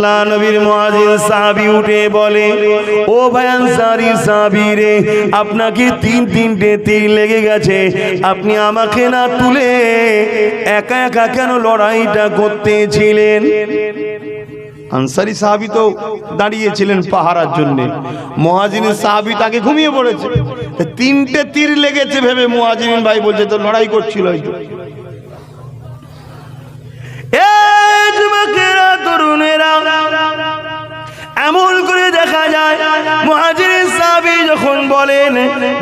আল্লাহ নবীর মুয়াজিন সাহাবী উঠে বলে ও ভাই আনসারী সাহাবী রে আপনাকে তিন তিনটে তীর লেগে গেছে। আপনি আমাকে না তুলে একা একা কেন লড়াইটা করতেছিলেন? আনসারি সাহাবি তো দাঁড়িয়েছিলেন পাহারার জন্য। মহাজিনের সাহাবি তাকে ঘুমিয়ে পড়েছে। তিনটে তীর লেগেছে ভেবে মহাজিন ভাই বলছে তো লড়াই করছিল হয়তো। এই যুবকেরা এমন করে দেখা যায়। বলেন,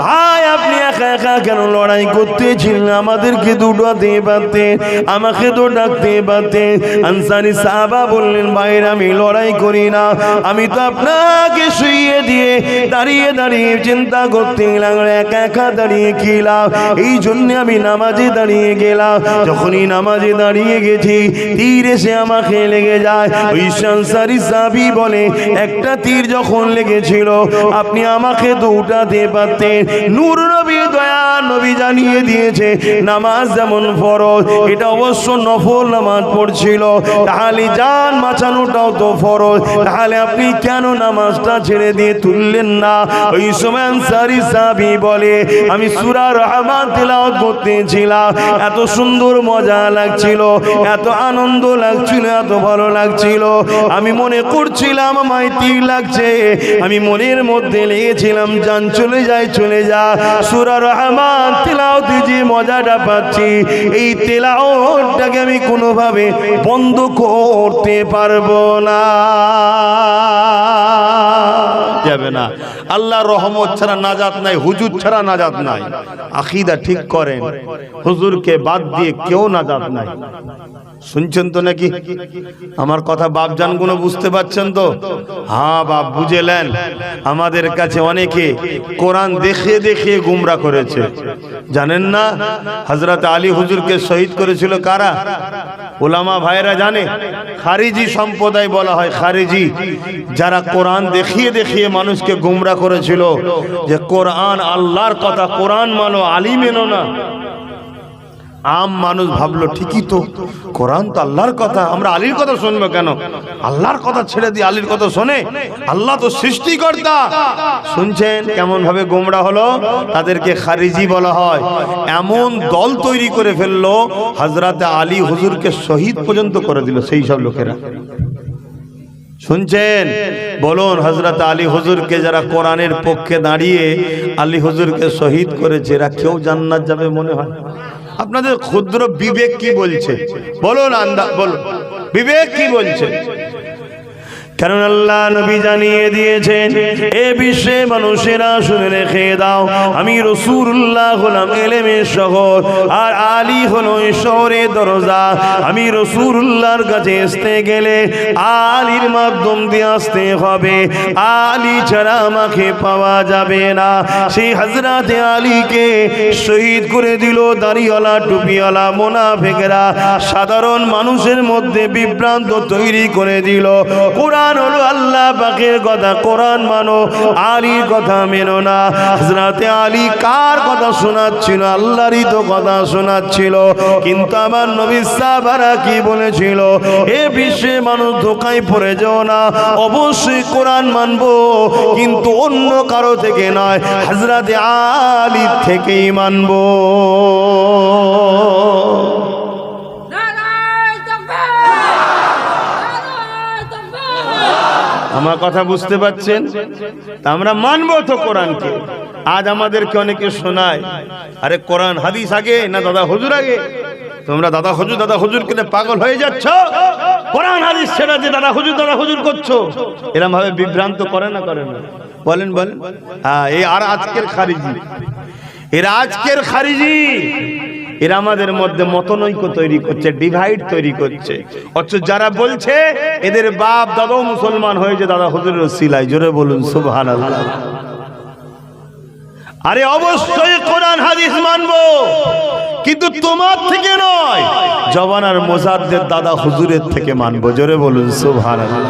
ভাই, আপনি একা একা কেন লড়াই করতেছিলেন? আমাদেরকে দুটাতে পারতেন আমাকে তো ডাকতে পারতেন আনসারি সাহাবা বললেন, ভাইয়ের, আমি লড়াই করি না। আমি তো আপনাকে শুইয়ে দিয়ে দাঁড়িয়ে দাঁড়িয়ে চিন্তা করতে লাগল একা একা দাঁড়িয়ে খেলাম এই জন্য আমি নামাজে দাঁড়িয়ে গেলাম। যখনই নামাজে দাঁড়িয়ে গেছি, তীর এসে আমাকে লেগে যায়। ওই সানসারি সাবি বলে, একটা তীর যখন লেগেছিল, আপনি আমাকে তো পারতেন নূর নবী জানিয়ে দিয়েছে, নামাজ যেমন ফরজ, এটা অবশ্য নফল নামাজ পড়ছিল। তাহলে জান বাঁচানোটাও তো ফরজ, তাহলে আপনি কেন নামাজটা ছেড়ে দিয়ে তুললেন না? ওই সময় আনসারি সাবি বলে, আমি সুরা রহমান তেলাওয়াত করতেছিলাম, এত সুন্দর মজা লাগছিল, এত আনন্দ লাগছিল, এত ভালো লাগছিল। আমি মনে করছিলাম তীর লাগছে। আমি মনের মধ্যে লেগেছিলাম, জান চলে যায়, চলে যা। সুরা রহমান তেলাওতে যে মজাটা পাচ্ছি, এই তেলাওটাকে আমি কোনোভাবে বন্ধ করতে পারব না। যাবে না। আল্লাহ রহমত ছাড়া নাজাত নাই, হুজুর ছাড়া নাজাত নাই। আকিদা ঠিক করেন, হুজুরকে বাদ দিয়ে কেউ নাজাত নাই। শুনছেন তো নাকি? আমার কথা বাপ জানগুলো বুঝতে পারছেন তো? হ্যাঁ বাপ বুঝেলেন আমাদের কাছে অনেকে কোরআন দেখে দেখে গুমরা করেছে। জানেন না? হজরত আলী হুজুরকে শহীদ করেছিল কারা? ওলামা ভাইরা জানে? খারিজি সম্প্রদায় বলা হয় খারিজি। যারা কোরআন দেখিয়ে দেখিয়ে মানুষকে গুমরা করেছিল, যে কোরআন আল্লাহর কথা কোরআন মানো আলী মেনো না। আম মানুষ ভাবলো, ঠিকই তো, কোরআন তো আল্লাহর কথা, আমরা আলীর কথা শুনব কেন? আল্লাহর কথা ছেড়ে দিয়ে আলীর কথা শোনে? আল্লাহ তো সৃষ্টিকর্তা। শুনছেন কেমন ভাবে গোমরা হলো? তাদেরকে খারিজি বলা হয়। এমন দল তৈরি করে ফেলল হজরতে আলী হুজুরকে শহীদ পর্যন্ত করে দিল সেই সব লোকেরা। শুনছেন? বলুন হজরত আলী হুজুরকে যারা কোরআনের পক্ষে দাঁড়িয়ে আলী হুজুরকে শহীদ করেছে, এরা কেউ জান্নাত যাবে মনে হয়? আপনাদের ক্ষুদ্র বিবেক কি বলছে? বলুন আন্দা বলুন। বিবেক কি বলছে? কারণ আল্লাহ নবী জানিয়ে দিয়েছেন, এ বিশ্বে মানুষেরা শুনে রেখে দাও, আমি রসুল্লাহ হলাম এলেমের শহর, আর আলী হলো শহরের দরজা। আমি রসুল্লাহর কাছে আসতে গেলে আলীর মাধ্যম দিয়ে আসতে হবে। আলী ছাড়া আমাকে পাওয়া যাবে না। সেই হাজরাতে আলীকে শহীদ করে দিল দাড়িওয়ালা, টুপিওয়ালা, মোনাফেকেরা। সাধারণ মানুষের মধ্যে বিভ্রান্ত তৈরি করে দিল। কোরআন হলো আল্লাহ কথা, কোরআন মানো কথা মেনো না। হজরতে আলী কার কথা শোনাচ্ছিল? আল্লাহরই তো কথা শোনাচ্ছিল। কিন্তু আমার নবী কি বলেছিল? এ বিশ্বে মানুষ ধোকায় পড়ে যাও না। অবশ্যই কোরআন মানবো, কিন্তু অন্য কারও থেকে নয় হজরতে আলী থেকেই মানবো। আমার কথা বুঝতে পাচ্ছেন আমরা মানবো তো কোরআনকে। আজ আমাদেরকে অনেকে শোনায়, আরে কোরআন হাদিস আগে না দাদা হজুর আগে? তোমরা দাদা হজুর দাদা হজুর কেনে পাগল হয়ে যাচ্ছ? কোরআন হাদিস ছেড়ে যে দাদা হজুর দাদা হজুর করছ? এরকম ভাবে বিভ্রান্ত করে না করে না? বলেন বলেন। হ্যাঁ এই আর আজকের খারিজি। এরা আজকের খারিজি। এরা আমাদের মধ্যে মতনৈক্য তৈরি করছে ডিভাইড তৈরি করছে। অথচ যারা বলছে, এদের বাপ দাদাও মুসলমান হয়েছে দাদা হুজুরের সিলাই জোরে বলুন, সুবহানাল্লাহ। আরে অবশ্যই কোরআন, হাদিস মানবো, কিন্তু তোমার থেকে নয় জবানার মোজাদ্দের দাদা হুজুরের থেকে মানবো, জোরে বলুন, সুবহানাল্লাহ।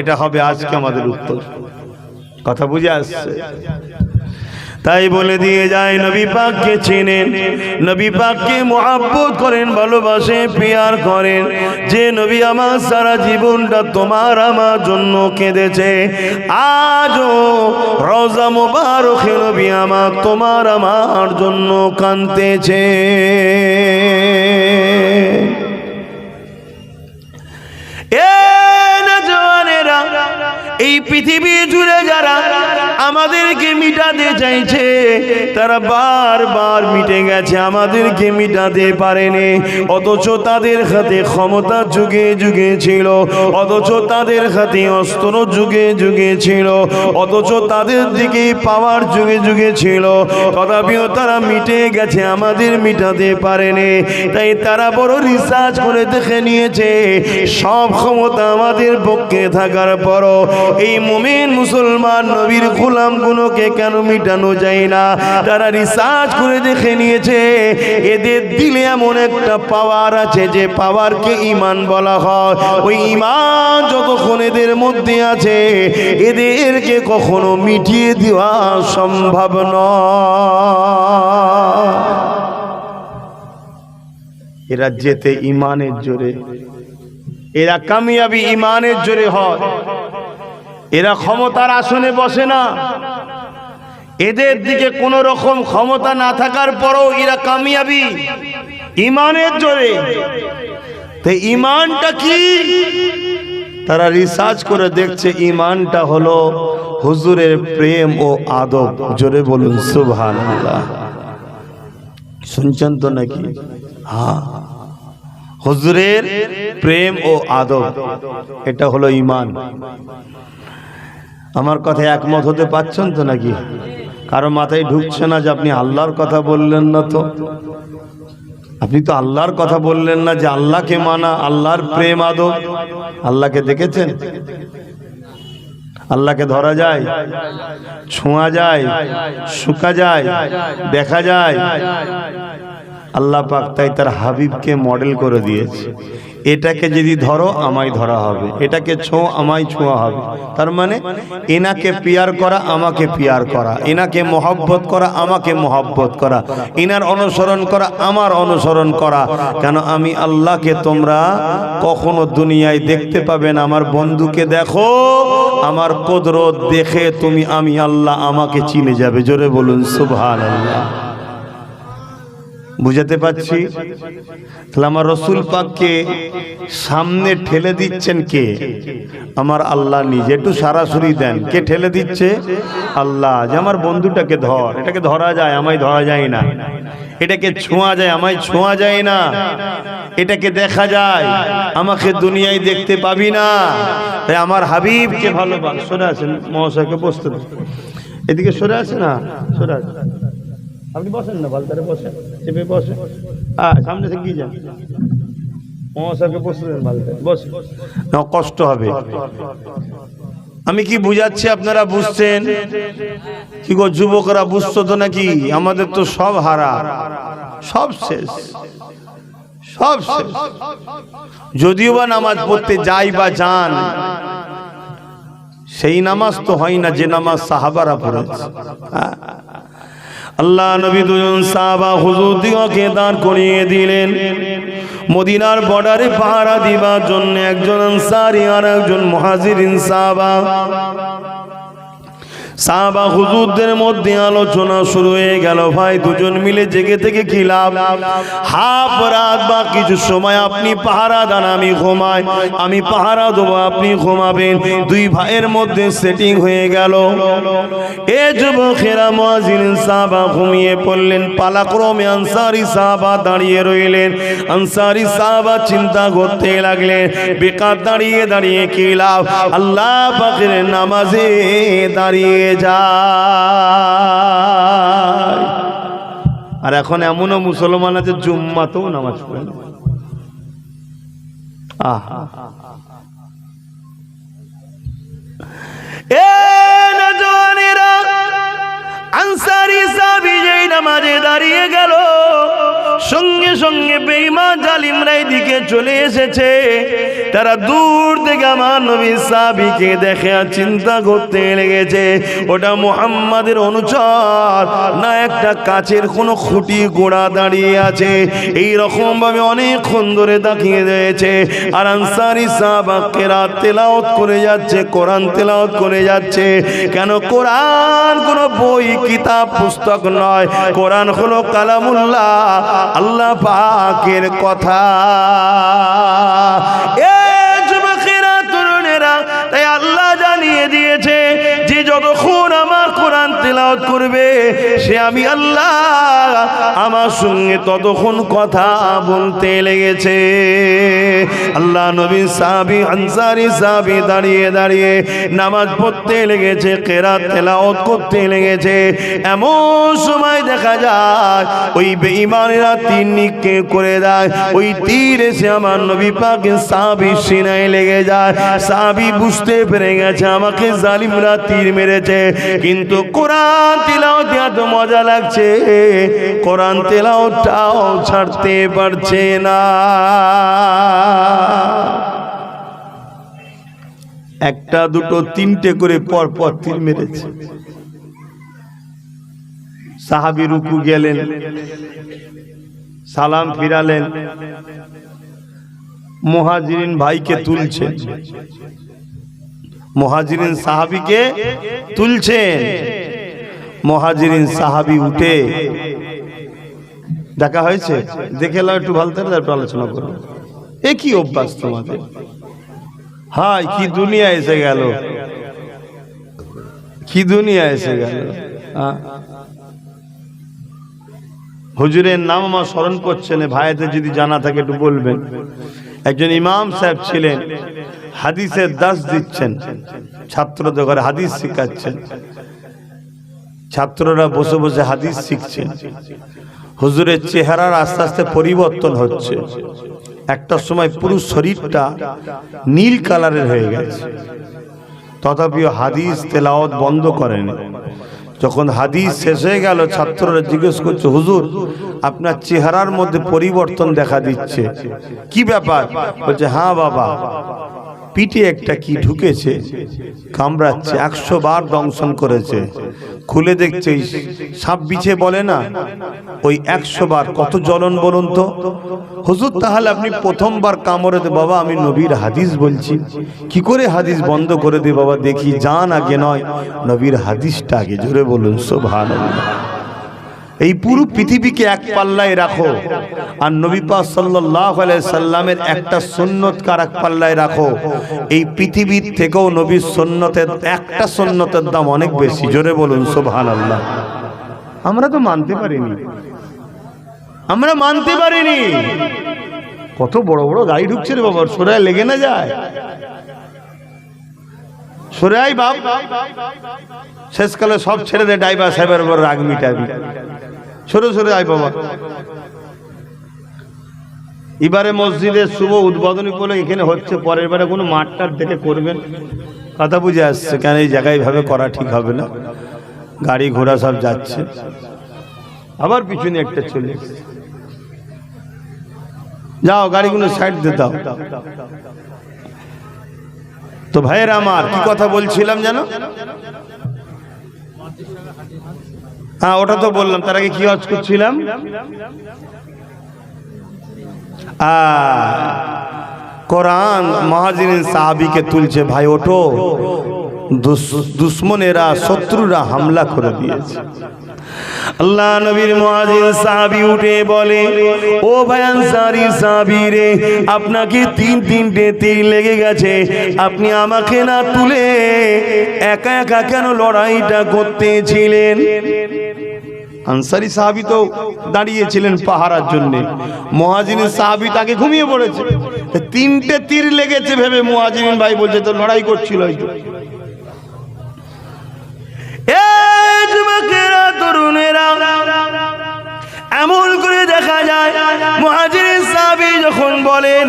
এটা হবে আজকে আমাদের উত্তর। কথা বুঝে আসছে? তাই বলে দিয়ে যায় নবী পাককে চেনেন। নবী পাককে মহাব্বত করেন, ভালোবাসে, পিয়ার করেন। যে নবী আমার সারা জীবনটা তোমার আমার জন্য কেঁদেছে। আজও রোজা মোবারকে নবী আমার তোমার আমার জন্য কাঁদতেছে। পৃথিবী জুড়ে যারা আমাদেরকে মিটাতে চাইছে, তারা বারবার মিটে গেছে, আমাদেরকে মিটাতে পারেনি। অথচ তাদের হাতে ক্ষমতা যুগে যুগে ছিল, অথচ তাদের হাতে অস্ত্র যুগে যুগে ছিল, অথচ তাদের দিকে পাওয়ার যুগে যুগে ছিল। তথাপিও তারা মিটে গেছে, আমাদের মিটাতে পারেনি। তাই তারা বড় রিসার্চ করে দেখে নিয়েছে, সব ক্ষমতা আমাদের পক্ষে থাকার পরও এই মুমিন মুসলমান নবীর গোলামগুলোকে কেন মিটানো যায় না? তারা রিসার্চ করে দেখে নিয়েছে, এদের দিলে এমন একটা পাওয়ার আছে যে পাওয়ারকে ইমান বলা হয়। ওই ইমান যতক্ষণ এদের মধ্যে আছে, এদেরকে কখনো মিটিয়ে দেওয়া সম্ভব নয়। এরা যেতে ইমানের জোরে, এরা কামিয়াবি ইমানের জোরে হয়। এরা ক্ষমতার আসনে বসে না। এদের দিকে কোন রকম ক্ষমতা না থাকার পরও এরা কামিয়াবি। ইমানের জোরে। তো ইমানটা কি? তারা রিসার্চ করে দেখছে ইমানটা হলো হুজুরের প্রেম ও আদব। জোরে বলুন সুবহান শুনছেন তো নাকি? হ্যাঁ। হুজুরের প্রেম ও আদব। এটা হলো ইমান। আমার কথা একমত হতে পারছেন তো নাকি? কারও মাথায় ঢুকছে না যে আপনি আল্লাহর কথা বললেন না তো? আপনি তো আল্লাহর কথা বললেন না যে আল্লাহকে মানা, আল্লাহর প্রেম আদব আল্লাহকে দেখেছেন? আল্লাহকে ধরা যায়, ছোঁয়া যায়, শুকা যায়, দেখা যায়। আল্লাহ পাক তাই তার হাবিবকে মডেল করে দিয়েছে। এটাকে যদি ধরো, আমায় ধরা হবে। এটাকে ছো, আমায় ছোঁয়া হবে। তার মানে এনাকে পিয়ার করা, আমাকে পিয়ার করা। এনাকে মহব্বত করা, আমাকে মহব্বত করা। এনার অনুসরণ করা, আমার অনুসরণ করা। কেন আমি আল্লাহকে তোমরা কখনো দুনিয়ায় দেখতে পাবে না? আমার বন্ধুকে দেখো, আমার কদরত দেখে তুমি আমি আল্লাহ আমাকে চিনে যাবে। জোরে বলুন সুবহান আল্লাহ বুঝাতে পারছি? তাহলে আমার রসুল পাককে সামনে ঠেলে দিচ্ছেন কে? আমার আল্লাহ নিজে। একটু সারাসরি দেন। কে ঠেলে দিচ্ছে? আল্লাহ। যে আমার বন্ধুটাকে ধর। এটাকে ধরা যায়, আমায় ধরা যায় না। এটাকে ছোঁয়া যায়, আমায় ছোঁয়া যায় না। এটাকে দেখা যায়, আমাকে দুনিয়ায় দেখতে পাবি না। তাই আমার হাবিবকে ভালোবাস। সরে আছেন মহাশয়কে বসতে এদিকে সরে আছে না? সরে আছে আপনি বসেন না, বালতারে বসেন চেপে বসেন। হ্যাঁ সামনে থেকে গিয়ে যান? না, কষ্ট হবে। আমি কি বুঝাচ্ছি আপনারা বুঝছেন? কি গো, যুবকরা বুঝছ তো নাকি? আমাদের তো সব হারা। সব শেষ। সব শেষ। যদিও বা নামাজ পড়তে যাই বা যান, সেই নামাজ তো হয় না যে নামাজ সাহাবারা পড়েছে। হ্যাঁ? আল্লাহ নবী দুজন সাহাবা হুজুর দিগকে দাঁড় করিয়ে দিলেন। মদিনার বর্ডারে পাহারা দিবার জন্য একজন আনসারি আর একজন মহাজির সাহাবা। সাহাবা হুজুরদের মধ্যে আলোচনা শুরু হয়ে গেল। ভাই, দুজন মিলে জেগে থেকে কি লাভ? হাফ রাত বা কিছু সময় আপনি পাহারা দেন, আমি ঘুমাই। আমি পাহারা দেবো, আপনি ঘুমাবেন। দুই ভাইয়ের মধ্যে সেটিং হয়ে গেল। এ যুবকেরা মুয়াজিন সাহাবা ঘুমিয়ে পড়লেন। পালাক্রমে আনসারি সাহাবা দাঁড়িয়ে রইলেন। আনসারি সাহাবা চিন্তা করতে লাগলেন, বেকার দাঁড়িয়ে দাঁড়িয়ে কি লাভ? আল্লাহ পাকের নামাজে দাঁড়িয়ে যায় আর এখন এমনও মুসলমান আছে, জুম্মাতেও নামাজ পড়ে না। আহা আনসারি সাহাবী যেই নামাজে দাঁড়িয়ে গেল সঙ্গে সঙ্গে বেঈমান জালিমরা দিকে চলে এসেছে। তারা দূর থেকে আমার নবী সাহাবীকে দেখে আর চিন্তা করতে লেগেছে। ওটা মুহাম্মাদের অনুচর, না একটা কাচের কোনো খুঁটি গোড়া দাঁড়িয়ে আছে। এই রকম ভাবে অনেকক্ষণ ধরে তাকিয়ে রয়েছে। আর আনসারি সাহাবাকেরা তেলাওত করে যাচ্ছে, কোরআন তেলাওত করে যাচ্ছে। কেন কোরআন কোনো বই, কিতাব, পুস্তক নয়। কোরআন হলো কালামুল্লাহ। আল্লাহ পাকের কথা। এ যুবকেরা তরুণেরা তাই আল্লাহ জানিয়ে দিয়েছে যে যত করবে, সে আমি আল্লাহ আমার সঙ্গে ততক্ষণ কথা বলতে লেগেছে। আল্লাহ নবী সাহাবি, আনসারি সাহাবি দাঁড়িয়ে দাঁড়িয়ে নামাজ পড়তে লেগেছে, কেরাত তেলাওয়াত করতে লেগেছে। এমন সময় দেখা যায়, ওই বেঈমানেরা তীর নিক্ষেপ করে দেয়, ওই তীর এসে আমার নবী পাকে সাহাবি সিনায় লেগে যায়। সাহাবি বুঝতে পেরে গেছে, আমাকে জালিমরা তীর মেরেছে। কিন্তু কোরআন তেলাওয়াত এত মজা লাগছে। কোরআন তেলাওয়াতটাও ছাড়তে পারছে না। একটা, দুটো, তিনটে করে পর পর তীর মেরেছে। সাহাবি রুকু গেলেন, সালাম ফিরালেন। মহাজিরিন ভাইকে তুলছেন মহাজিরিন সাহাবিকে তুলছেন। মহাজিরিন সাহাবি উঠে দেখা হয়েছে। দেখে এলাম একটু ভালো তাহলে তারপর আলোচনা করব। এ কি অভ্যাস তোমাদের? হাই কি দুনিয়া এসে গেল। কি দুনিয়া এসে গেল? হুজুরের নাম আমার স্মরণ করছেন ভাইদের যদি জানা থাকে একটু বলবেন। একজন ইমাম সাহেব ছিলেন, হাদিসের দাস দিচ্ছেন ছাত্রদের ঘরে হাদিস শিখাচ্ছেন। ছাত্ররা বসে বসে হাদিস শিখছেন হুজুরের চেহারার আস্তে আস্তে পরিবর্তন হচ্ছে। একটা সময় পুরো শরীরটা নীল কালারের হয়ে গেছে। তথাপিও হাদিস তেলাওয়াত বন্ধ করেনি। যখন হাদিস শেষ হয়ে গেল, ছাত্ররা জিজ্ঞেস করছে, হুজুর, আপনার চেহারার মধ্যে পরিবর্তন দেখা দিচ্ছে। কি ব্যাপার? বলছে হ্যাঁ বাবা পিঠে একটা কি ঢুকেছে, কামড়াচ্ছে, একশো বার দংশন করেছে। খুলে দেখছে সাপ বিছে বলে না, ওই একশো বার, কত জ্বলন বলুন তো? হুজুর, তাহলে আপনি প্রথমবার কামড়ে দে, বাবা, আমি নবীর হাদিস বলছি। কি করে হাদিস বন্ধ করে দে, বাবা, দেখি, জান আগে নয়। নবীর হাদিসটা আগে, জোরে বলুন সোভান এই পুরো পৃথিবীকে এক পাল্লায় রাখো। আর নবী পাক সাল্লাল্লাহু আলাইহি সাল্লামের একটা সুন্নত কার এক পাল্লায় রাখো। এই পৃথিবীর থেকেও নবীর সুন্নতের একটা সুন্নতের দাম অনেক বেশি। জোরে বলুন সোভান আল্লাহ আমরা তো মানতে পারিনি। আমরা মানতে পারিনি। কত বড় বড় গাড়ি ঢুকছে রে বাবা, সোরায় লেগে না যায়। সোরাই বাপ, শেষকালে সব ছেড়ে দে ড্রাইভার সাহেবের উপর রাগ মিটাবি। সরে সরে, আয় বাবা। এবারে মসজিদের শুভ উদ্বোধনী বলে এখানে হচ্ছে, পরের বারে কোনো মাঠটার দেখে করবেন। কথা বুঝে আসছে, কেন এই জায়গায় ভাবে করা ঠিক হবে না? গাড়ি ঘোড়া সব যাচ্ছে। আবার পিছনে একটা এসছে। যাও, গাড়িগুলো সাইড দিয়ে দাও। তো ভাইয়ের আমার, কি কথা বলছিলাম জানো? হ্যাঁ ওটা তো বললাম, তার আগে কি হজ করছিলাম কোরআন মহাজিন সাহাবিকে তুলছে, ভাই, ওঠো। দুশ্মনেরা, শত্রুরা হামলা করে দিয়েছে। আল্লাহ নবীর মুয়াজিন সাহাবী উঠে বলে ও ভাই আনসারী সাহাবী রে আপনাকে তিন তিনটে তীর লেগে গেছে। আপনি আমাকে না তুলে একা একা কেন লড়াইটা করতেছিলেন? আনসারি সাহাবি তো দাঁড়িয়েছিলেন পাহারার জন্য। মহাজিন সাহাবি তাকে ঘুমিয়ে পড়েছে। তিনটে তীর লেগেছে ভেবে মহাজিন ভাই বলছে তো লড়াই করছিল এ যুবকেরা তরুণেরা এমন করে দেখা যায় মহাজির যখন বলেন,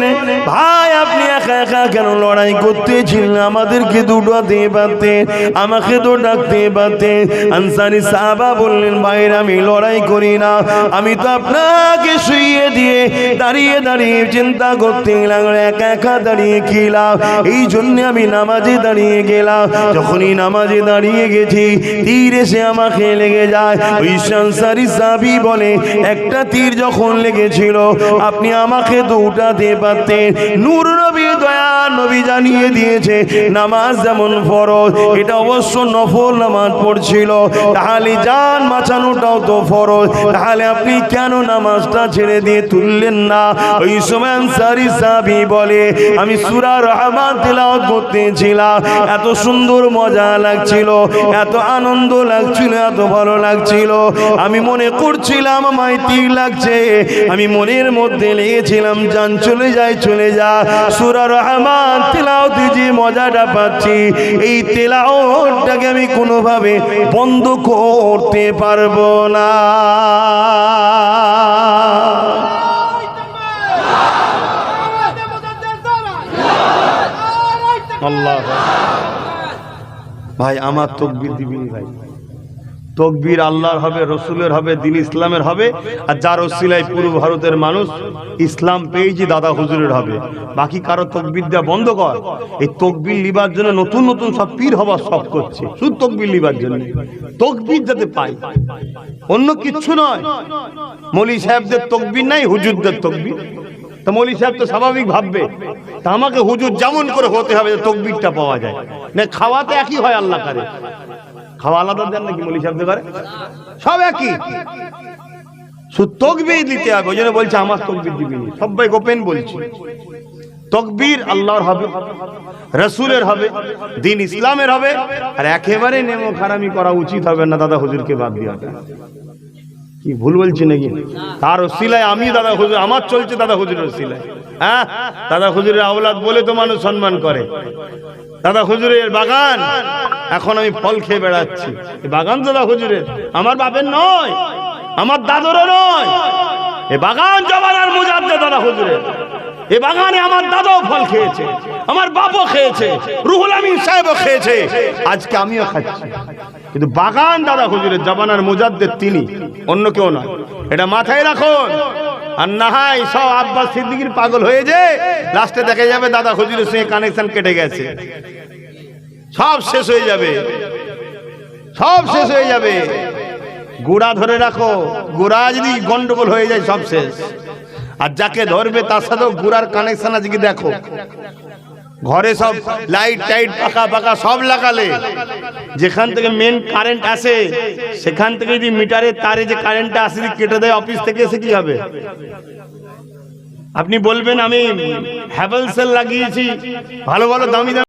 ভাই, আপনি একা একা কেন লড়াই করতেছিলেন আমাদেরকে দুটো দিয়ে পারতেন আমাকে তো ডাকতে পারতেন আনসারি সাহাবা বললেন ভাইরা আমি লড়াই করি না। আমি তো আপনাকে শুইয়ে দিয়ে দাঁড়িয়ে দাঁড়িয়ে চিন্তা করতে লাগল একা একা দাঁড়িয়ে খেলাম এই জন্য আমি নামাজে দাঁড়িয়ে গেলাম। যখনই নামাজে দাঁড়িয়ে গেছি, তীর এসে আমাকে লেগে যায়। ওই সংসারী সাবি বলে, একটা তীর যখন লেগেছিল, আপনি আমাকে তো দুটা দেবাতে। নূর নবী দয়া নবী জানিয়ে দিয়েছে। নামাজ যেমন ফরজ, এটা অবশ্য নফল নামাজ পড়ছিল। তাহলে জান বাঁচানোটাও তো ফরজ। তাহলে আপনি কেন নামাজটা ছেড়ে দিয়ে তুললেন না? ওই সময় আনসারি সাবি বলে, আমি সুরা রহমান তেলাওয়াত করতেছিলাম। এত সুন্দর মজা লাগছিল, এত আনন্দ লাগছিল, এত ভালো লাগছিল। আমি মনে করছিলাম, আমায় তীর লাগছে। আমি মনের মধ্যে লেগেছিলাম, যান চলে যায়, চলে যা। সুরা রহমান তেলাওতে যে মজাটা পাচ্ছি এই তেলাওটাকে আমি কোনোভাবে বন্ধ করতে পারব না। আল্লাহ। ভাই আমার তকবির দিবিনি ভাই। তকবির আল্লাহর হবে, রসুলের হবে, দিন ইসলামের হবে। আর যার ওসিলায় পুরো ভারতের মানুষ ইসলাম পেয়েছি, দাদা হুজুরের হবে। বাকি কারও তকবির দেওয়া বন্ধ কর। এই তকবির লিবার জন্য নতুন নতুন সব পীর হবার সব করছে। শুধু তকবির লিবার জন্য। তকবির যাতে পাই অন্য কিচ্ছু নয়। মলি সাহেবদের তকবির নাই, হুজুরদের তকবির। তা মলি সাহেব তো স্বাভাবিক ভাববে, তা আমাকে হুজুর যেমন করে হতে হবে তকবিরটা পাওয়া যায়। না খাওয়াতে একই হয় আল্লাহ কারে। আলাদা নাকি সব একই। শুধু দিতে হবে, ওই জন্য বলছে আমার তকবির গোপেন আল্লাহর হবে, রসুলের হবে, দিন ইসলামের হবে, আর একেবারে নেমো খারামি করা উচিত হবে না দাদা হুজুরকে বাদ দিয়ে কি ভুল বলছি নাকি? তার ওসিলায় আমি দাদা হুজুর, আমার চলছে দাদা হুজুরের ওসিলায়। হ্যাঁ? দাদা হুজুরের আওলাদ বলে তো মানুষ সম্মান করে। দাদা হুজুরের বাগান, এখন আমি ফল খেয়ে বেড়াচ্ছি। বাগান দাদা হুজুরের, আমার বাপের নয়, আমার দাদুরও নয়। এ বাগান জবানার মুজাদ্দে দাদা হুজুরের। এ বাগানে আমার দাদাও ফল খেয়েছে, আমার বাপও খেয়েছে, রুহুল আমিন সাহেবও খেয়েছে। আজকে আমিও খাচ্ছি। কিন্তু বাগান দাদা হুজুরের জবানার মুজাদ্দের তিনি, অন্য কেউ নয়। এটা মাথায় রাখুন। আর না হয় সব আব্বাস সিদ্দিকির পাগল হয়ে যে লাস্টে দেখা যাবে দাদা হুজুরের সঙ্গে কানেকশন কেটে গেছে। সব শেষ হয়ে যাবে। সব শেষ হয়ে যাবে। গোড়া ধরে রাখো। গোড়া যদি গন্ডগোল হয়ে যায়, সব শেষ। আর যাকে ধরবে তার সাথেও গুড়ার কানেকশন আজকে দেখো। ঘরে সব লাইট টাইট পাকা পাকা সব লাগালে। যেখান থেকে মেন কারেন্ট আসে, সেখান থেকে যদি মিটারের তারে যে কারেন্টটা আসে কেটে দেয় অফিস থেকে এসে কি হবে? আপনি বলবেন, আমি হ্যাভেলসেল লাগিয়েছি, ভালো ভালো, দামি দামি।